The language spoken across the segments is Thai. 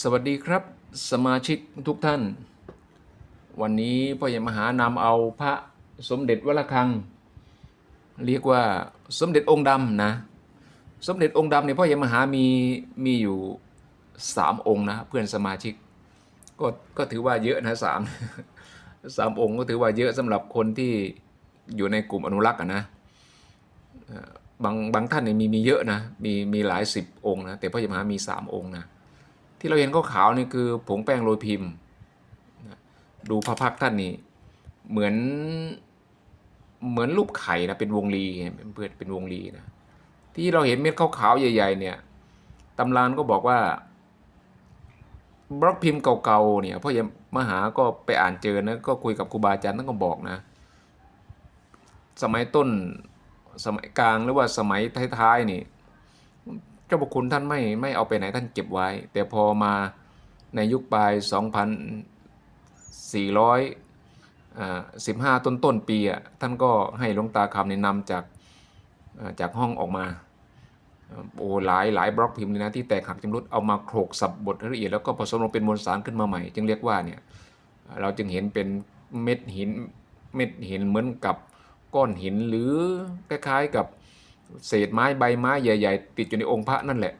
สวัสดีครับ สมาชิกทุกท่าน วันนี้พ่อใหญ่มหานำเอาพระสมเด็จวระฆัง เรียกว่าสมเด็จองค์ดำนะ สมเด็จองค์ดำเนี่ยพ่อใหญ่มหามีมีอยู่สามองค์นะเพื่อนสมาชิก ก็ก็ถือว่าเยอะนะสามสามองค์ก็ถือว่าเยอะสำหรับคนที่อยู่ในกลุ่มอนุรักษ์นะบางบางท่านเนี่ยมีมีเยอะนะมีมีหลายสิบองค์นะแต่พ่อใหญ่มหามีสามองค์นะ ที่เราเห็นขาวๆนี่คือผงแป้งโรยพิมพ์ ดูพระพักท่านนี่เหมือนเหมือนรูปไข่นะเป็นวงรีเพื่อนเป็นวงรีนะที่เราเห็นเม็ดขาวๆใหญ่ ๆ เนี่ยตำรานก็บอกว่า บล็อกพิมพ์เก่าๆเนี่ยพ่อใหญ่มหาก็ไปอ่านเจอนะก็คุยกับครูบาอาจารย์ท่านก็บอกนะ สมัยต้นสมัยกลางหรือว่าสมัยท้ายๆนี่ เจ้าพระคุณท่านไม่ไม่เอาไปไหนท่านเก็บไว้ แต่พอมาในยุคปลาย 2,415 ต้นต้นปีอะท่านก็ให้หลวงตาคำเนี่ยนำจากจากห้องออกมาโอ้หลายหลายบล็อกพิมพ์เลยนะที่แตกหักจำรุดเอามาโขลกสับบดให้ละเอียดแล้วก็ผสมลงเป็นมวลสารขึ้นมาใหม่ จึงเรียกว่าเนี่ยเราจึงเห็นเป็นเม็ดหินเม็ดหินเหมือนกับก้อนหินหรือคล้ายๆกับ เศษไม้ใบไม้ใหญ่ ๆ ติดอยู่ในองค์พระนั่นแหละ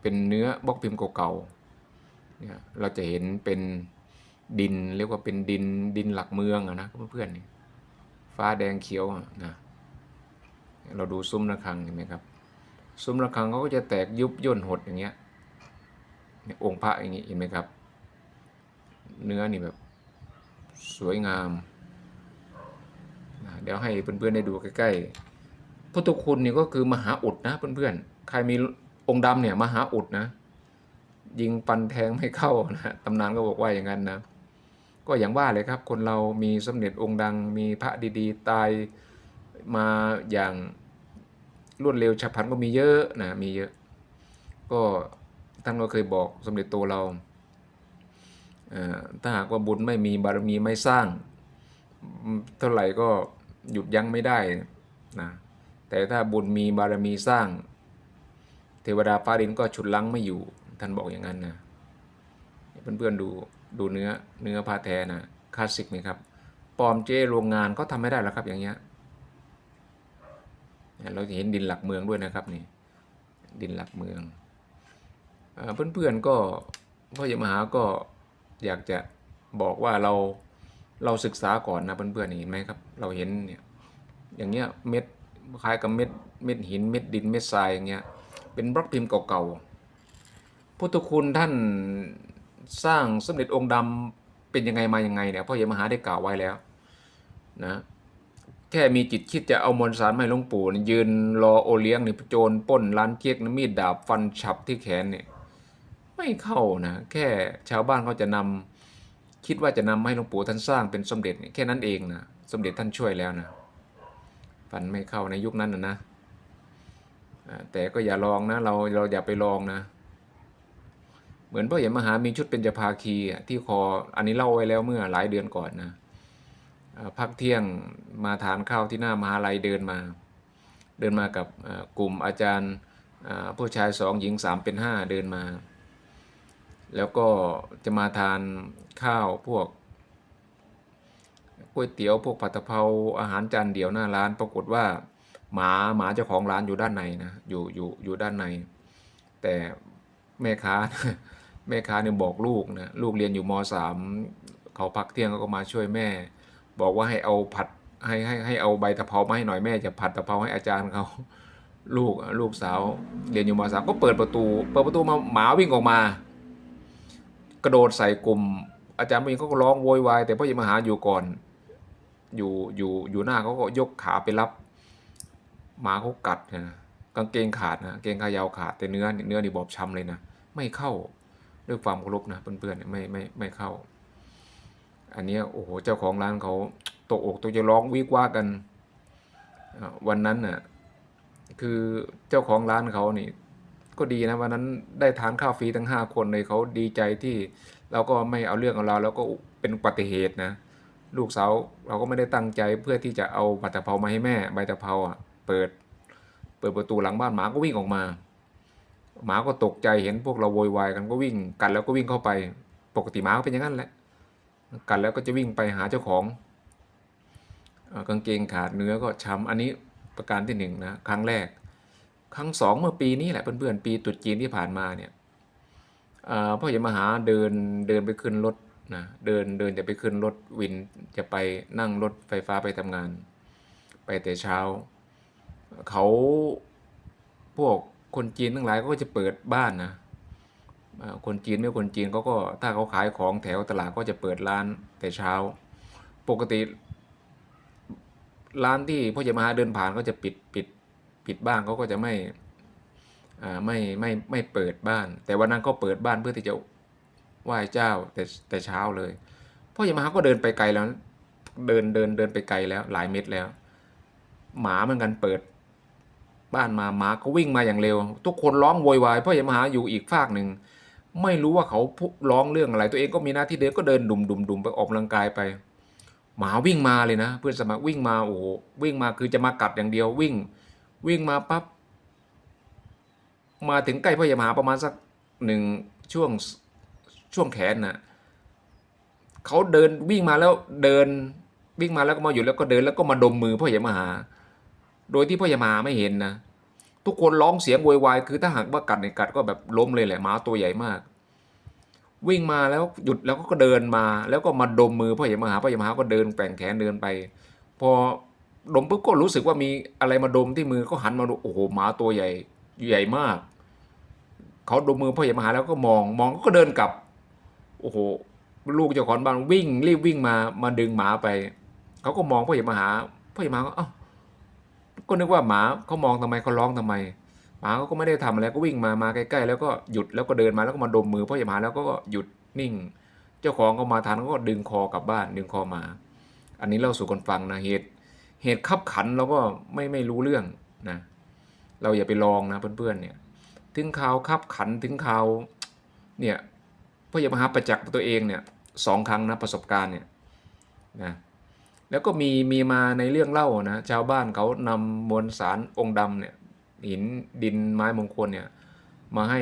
เป็นเนื้อบล็อกพิมพ์เก่าๆเนี่ยเราจะเห็นเป็นดินเรียกว่าเป็นดินดินหลักเมืองอะนะเพื่อนๆฟ้าแดงเขียวนะเราดูซุ้มระฆังเห็นไหมครับ ซุ้มระฆังเขาก็จะแตกยุบย่นหดอย่างเงี้ยเนี่ยองค์พระอย่างงี้เห็นไหมครับ เนื้อนี่แบบสวยงาม เดี๋ยวให้เพื่อนๆได้ดูใกล้ๆ พุทธคุณนี่ก็คือมหาอุดนะเพื่อนๆ ใครมีองค์ดำเนี่ยมหาอุดนะ ยิงปันแทงไม่เข้านะตำนานก็บอกว่าอย่างนั้นนะ ก็อย่างว่าเลยครับ คนเรามีสมเด็จองค์ดัง มีพระดีๆ ตายมาอย่างรวดเร็วฉับพลันก็มีเยอะนะมีเยอะ ก็ท่านก็เคยบอกสมเด็จโตเราอ่อถ้าหากว่าบุญไม่มีบารมีไม่สร้าง เท่าไหร่ก็หยุดยั้งไม่ได้นะ แต่ถ้าบุญมีบารมีสร้าง เทวดาฟ้าดินก็ฉุดลังไม่อยู่ ท่านบอกอย่างนั้นนะเพื่อนๆดูดูเนื้อเนื้อผ้าแท้นะคลาสสิกไหมครับปลอมเจ้โรงงานก็ทำไม่ได้แล้วครับอย่างเงี้ยเราจะเห็นดินหลักเมืองด้วยนะครับนี่ดินหลักเมืองเอ่อเพื่อนๆก็พ่อใหญ่มหาก็อยากจะบอกว่าเราเราศึกษาก่อนนะเพื่อนๆเห็นไหมครับ เราเห็นเนี่ยอย่างเงี้ยเม็ด คล้ายกับเม็ดเม็ดหินเม็ดดินเม็ดทรายอย่างเงี้ยเป็นบล็อกพิมพ์เก่าๆ พุทธคุณท่านสร้างสมเด็จองค์ดำเป็นยังไงมายังไงเนี่ยพ่อเยมหาได้กล่าวไว้แล้วนะแค่มีจิตคิดจะเอามวลสารมาให้หลวงปู่ยืนรอโอเลี้ยงนี่โจรป้นร้านเจ๊กนะมีดดาบฟันฉับที่แขนเนี่ยไม่เข้านะแค่ชาวบ้านเขาจะนำคิดว่าจะนำมาให้หลวงปู่ท่านสร้างเป็นสมเด็จแค่นั้นเองนะสมเด็จท่านช่วยแล้วนะ ฟันไม่เข้าในยุคนั้นนะนะแต่ก็อย่าลองนะเราเราอย่าไปลองนะ เหมือนพ่อใหญ่มหามีชุดเป็นจภาคีที่คออันนี้เล่าไว้แล้วเมื่อหลายเดือนก่อนนะพักเที่ยงมาทานข้าวที่หน้ามหาลัยเดินมา เดินมากับกลุ่มอาจารย์ผู้ชายสองหญิงสามเป็นห้าเดินมา แล้วก็จะมาทานข้าวพวก ก๋วยเตี๋ยวพวกผัดกะเพราอาหารจานเดียวหน้าร้าน ปรากฏว่า หมาหมาเจ้าของร้านอยู่ด้านในนะอยู่อยู่อยู่ด้านใน แต่แม่ค้าแม่ค้าเนี่ยบอกลูกนะลูกเรียนอยู่มสามเขาพักเที่ยงเขาก็มาช่วยแม่ บอกว่าให้เอาผัดให้ให้ให้เอาใบตะเภามาให้หน่อยแม่จะผัดตะเภาให้อาจารย์เขาลูกลูกสาวเรียนอยู่มสามก็เปิดประตู เปิดประตูมาหมาวิ่งออกมา กระโดดใส่กลุ่ม อาจารย์ผู้หญิงเขาก็ร้องโวยวายแต่พ่อใหญ่มหาอยู่ก่อน อยู่อยู่อยู่หน้าเขาก็ยกขาไปรับหมาเขากัดนะกางเกงขาดนะเกงขายาวขาดแต่เนื้อเนื้อนี่บอบช้ำเลยนะไม่เข้าด้วยความเคารพนะเพื่อนๆเนี่ยไม่ไม่ไม่เข้า อันนี้โอ้โหเจ้าของร้านเขาตกอกตกใจร้องวิกว่ากันวันนั้นน่ะคือเจ้าของร้านเขานี่ ก็ดีนะวันนั้นได้ทานข้าวฟรีทั้งห้าคนเลยเขาดีใจที่เราก็ไม่เอาเรื่องเอาราวแล้วก็เป็นอุบัติเหตุนะ ลูกสาวเราก็ไม่ได้ตั้งใจเพื่อที่จะเอาใบตะเภามาให้แม่ใบตะเภาอะเปิด เปิดประตูหลังบ้านหมาก็วิ่งออกมา หมาก็ตกใจเห็นพวกเราโวยวายกันก็วิ่งกันแล้วก็วิ่งเข้าไป ปกติหมาก็เป็นอย่างนั้นแหละกันแล้วก็จะวิ่งไปหาเจ้าของกางเกงขาดเนื้อก็ช้ำอันนี้ประการที่หนึ่งนะครั้งแรก ครั้งสองเมื่อปีนี้แหละเพื่อนๆปีตรุษจีนที่ผ่านมาเนี่ยเอ่อพ่ออย่มาหาเดินเดินไปขึ้นรถ นะเดินเดินจะไปขึ้นรถวินจะไปนั่งรถไฟฟ้าไปทำงาน ไปแต่เช้า เขาพวกคนจีนทั้งหลายก็จะเปิดบ้านนะคนจีนไม่คนจีนเขาก็ถ้าเขาขายของแถวตลาดก็จะเปิดร้านแต่เช้า ปกติร้านที่พ่อใหญ่มาเดินผ่านก็จะปิดปิดปิดบ้านเขาก็จะไม่ไม่ไม่ไม่เปิดบ้าน แต่วันนั้นก็เปิดบ้านเพื่อที่จะ ไหว้เจ้าแต่แต่เช้าเลยพ่อใหญ่มหาก็เดินไปไกลแล้ว เดินเดินเดินไปไกลแล้ว หลายเมตรแล้ว หมาเหมือนกันเปิด บ้านมาหมาก็วิ่งมาอย่างเร็ว ทุกคนร้องโวยวายพ่อใหญ่มหาอยู่อีกฝากหนึ่งไม่รู้ว่าเขาพูร้องเรื่องอะไร ตัวเองก็มีหน้าที่เดินก็เดินดุมดุมดุมไปออกกำลังกายไป หมาวิ่งมาเลยนะ เพื่อนสมัครวิ่งมาโอ้โหวิ่งมาคือจะมากัดอย่างเดียววิ่ง วิ่งมาปั๊บมาถึงใกล้พ่อใหญ่มหาประมาณสักหนึ่งช่วง ช่วงแขนน่ะเขาเดินวิ่งมาแล้วเดินวิ่งมาแล้วก็มาอยู่แล้วก็เดินแล้วก็มาดมมือพ่อใหญ่มหา โดยที่พ่อใหญ่มหาไม่เห็นนะทุกคนร้องเสียงโวยวายคือถ้าหากว่ากัดเนี่ยกัดก็แบบล้มเลยแหละหมาตัวใหญ่มาก วิ่งมาแล้วหยุดแล้วก็เดินมา แล้วก็มาดมมือพ่อใหญ่มหาพ่อใหญ่มหาก็เดินแกว่งแขนเดินไป พอดมปุ๊บก็รู้สึกว่ามีอะไรมาดมที่มือก็หันมาดูโอ้โหหมาตัวใหญ่ใหญ่มากเขาดมมือพ่อใหญ่มหาแล้วก็มองมองก็เดินกลับ อ้โหลูกเจ้าของบ้านวิ่งรีบวิ่งมามาดึงหมาไปเขาก็มองพ่อใหญ่มหาพ่อใหญ่มหาก็เอ้าก็นึกว่าหมาเขามองทำไมเขาร้องทำไม หมาเขาก็ไม่ได้ทำอะไรก็วิ่งมามาใกล้ๆแล้วก็หยุดแล้วก็เดินมาแล้วก็มาดมมือพ่อใหญ่มหาแล้วก็หยุดนิ่ง เจ้าของก็มาทันก็ดึงคอกลับบ้าน ดึงคอมา อันนี้เล่าสู่กันฟังนะเหตุเหตุขับขันเราก็ไม่ไม่รู้เรื่องนะเราอย่าไปลองนะเพื่อนๆเนี่ย ถึงข่าวขับขันถึงข่าวเนี่ย พ่ออย่ามหาประจักษ์ตัวเองเนี่ยสองครั้งนะประสบการณ์เนี่ยนะแล้วก็มีมีมาในเรื่องเล่านะชาวบ้านเขานำมวลสารองค์ดำเนี่ยหินดินไม้มงคลเนี่ยมาให้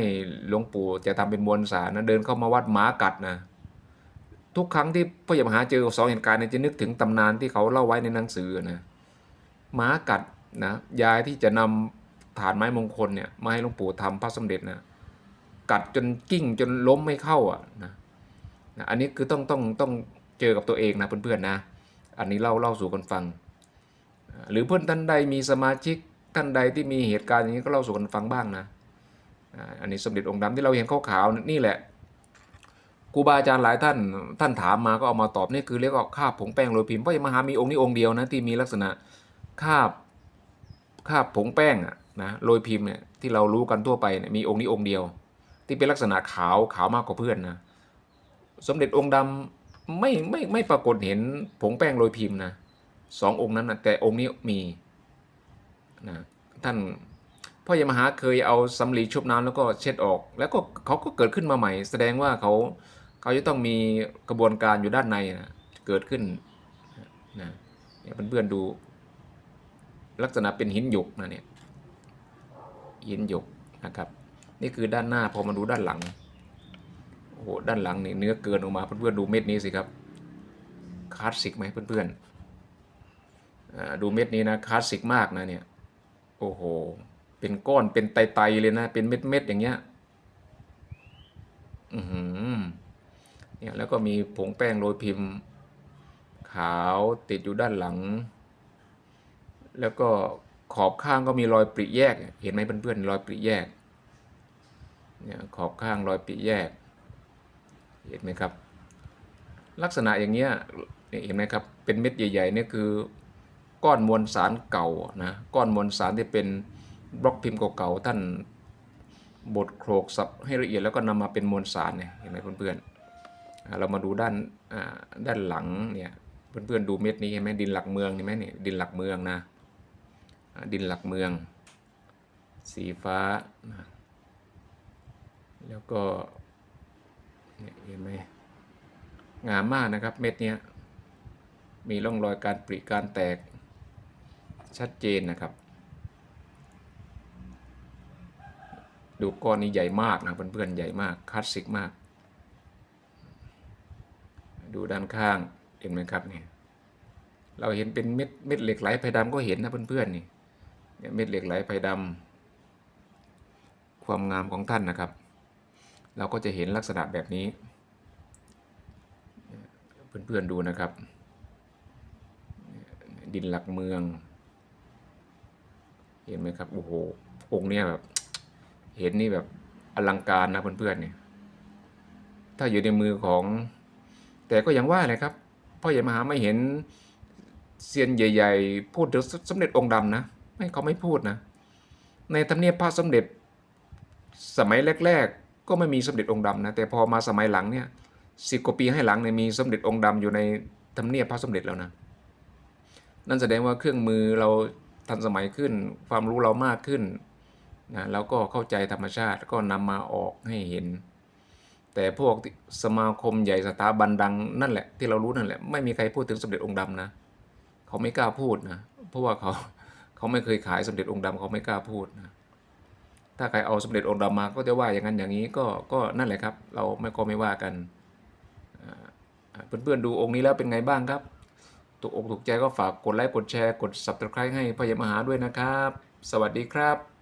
หลวงปู่จะทำเป็นมวลสารนะเดินเข้ามาวัดหมากัดนะทุกครั้งที่พ่อใหญ่มหาเจอสองเหตุการณ์เนี่ยจะนึกถึงตำนานที่เขาเล่าไว้ในหนังสือนะหมากัดนะยายที่จะนำฐานไม้มงคลเนี่ยมาให้หลวงปู่ทำพระสมเด็จนะ กัดจนกิ้งจนล้มไม่เข้าอะนะนะอันนี้คือต้องต้องต้องเจอกับตัวเองนะเพื่อนๆนะ อันนี้เล่าเล่าสู่กันฟัง หรือเพื่อนท่านใดมีสมาชิกท่านใดที่มีเหตุการณ์อย่างนี้ก็เล่าสู่กันฟังบ้างนะ อันนี้สมเด็จองค์ดำที่เราเห็นขาวๆนี่แหละครูบาอาจารย์หลายท่านท่านถามมาก็เอามาตอบนี่คือเรียกว่าคาบผงแป้งโรยพิมพ์เพราะยังมหามีองค์นี้องค์เดียวนะที่มีลักษณะคาบคาบผงแป้งอะนะโรยพิมพ์เนี่ยที่เรารู้กันทั่วไปเนี่ยมีองค์นี้องค์เดียว ที่เป็นลักษณะขาวขาวมากกว่าเพื่อนนะสมเด็จองค์ดำไม่ไม่ไม่ปรากฏเห็นผงแป้งโรยพิมพ์นะสององค์นั้นนะแต่องค์นี้มีนะท่านพ่อใหญ่มหาเคยเอาสำลีชุบน้ำแล้วก็เช็ดออก แล้วก็เขาก็เกิดขึ้นมาใหม่ แสดงว่าเขาเขาจะต้องมีกระบวนการอยู่ด้านในนะเกิดขึ้นนะเนี่ยเพื่อนๆดูลักษณะเป็นหินหยกนะเนี่ยหินหยกนะครับ นี่คือด้านหน้าพอมาดูด้านหลังโอ้โหด้านหลังนี่เนื้อเกินออกมาเพื่อนๆดูเม็ดนี้สิครับคลาสสิกไหมเพื่อนๆดูเม็ดนี้นะคลาสสิกมากนะเนี่ยโอ้โหเป็นก้อนเป็นไตๆเลยนะเป็นเม็ดๆอย่างเงี้ยอือหือเนี่ยแล้วก็มีผงแป้งโรยพิมพ์ ขาวติดอยู่ด้านหลัง แล้วก็ขอบข้างก็มีรอยปริแยก เห็นไหมเพื่อนๆรอยปริแยก เนี่ยขอบข้างรอยปริแยก เห็นไหมครับ ลักษณะอย่างเงี้ยเห็นไหมครับ เป็นเม็ดใหญ่ๆเนี่ยคือก้อนมวลสารเก่านะ ก้อนมวลสารที่เป็นบล็อกพิมพ์เก่าๆท่านบดโครกสับให้ละเอียดแล้วก็นำมาเป็นมวลสารเนี่ยเห็นไหมเพื่อนๆเรามาดูด้านด้านหลังเนี่ยเพื่อนๆดูเม็ดนี้เห็นไหมดินหลักเมืองเห็นไหมเนี่ยดินหลักเมืองนะดินหลักเมือง สีฟ้านะ แล้วก็เนี่ยเห็นไหมงามมากนะครับเม็ดเนี้ยมีร่องรอยการปริการแตกชัดเจนนะครับ ดูก้อนนี้ใหญ่มากนะเพื่อนๆใหญ่มากคลาสสิกมาก ดูด้านข้างเห็นไหมครับเนี่ยเราเห็นเป็นเม็ดเม็ดเหล็กไหลไผ่ดำก็เห็นนะเพื่อนๆนี่เม็ดเหล็กไหลไผ่ดำความงามของท่านนะครับ เราก็จะเห็นลักษณะแบบนี้ เพื่อนๆดูนะครับ ดินหลักเมือง เห็นไหมครับ โอ้โหองค์เนี้ยแบบ เห็นนี่แบบอลังการนะเพื่อนๆเนี่ยถ้าอยู่ในมือของ แต่ก็ยังว่าเลยครับพ่อใหญ่มหาไม่เห็นเซียนใหญ่ ๆ พูดถึงสมเด็จองค์ดำนะ ไม่เขาไม่พูดนะ ในทำเนียบพระสมเด็จสมัยแรก ๆ ก็ไม่มีสมเด็จองค์ดำนะแต่พอมาสมัยหลังเนี่ยสิบกว่าปีให้หลังเนี่ยมีสมเด็จองค์ดำอยู่ในทำเนียบพระสมเด็จแล้วนะนั่นแสดงว่าเครื่องมือเราทันสมัยขึ้น ความรู้เรามากขึ้นนะแล้วก็เข้าใจธรรมชาติก็นำมาออกให้เห็น แต่พวกสมาคมใหญ่สถาบันดังนั่นแหละที่เรารู้นั่นแหละไม่มีใครพูดถึงสมเด็จองค์ดำนะเขาไม่กล้าพูดนะเพราะว่าเขาเขาไม่เคยขายสมเด็จองค์ดำเขาไม่กล้าพูดนะ ถ้าใครเอาสมเด็จองค์ดำมาก็จะว่าอย่างนั้นอย่างนี้ก็ก็นั่นแหละครับ เราไม่ก็ไม่ว่ากันเพื่อนๆดูองค์นี้แล้วเป็นไงบ้างครับถูกอกถูกใจก็ฝากกดไลค์กดแชร์กด subscribe ให้พญามหาด้วยนะครับ สวัสดีครับ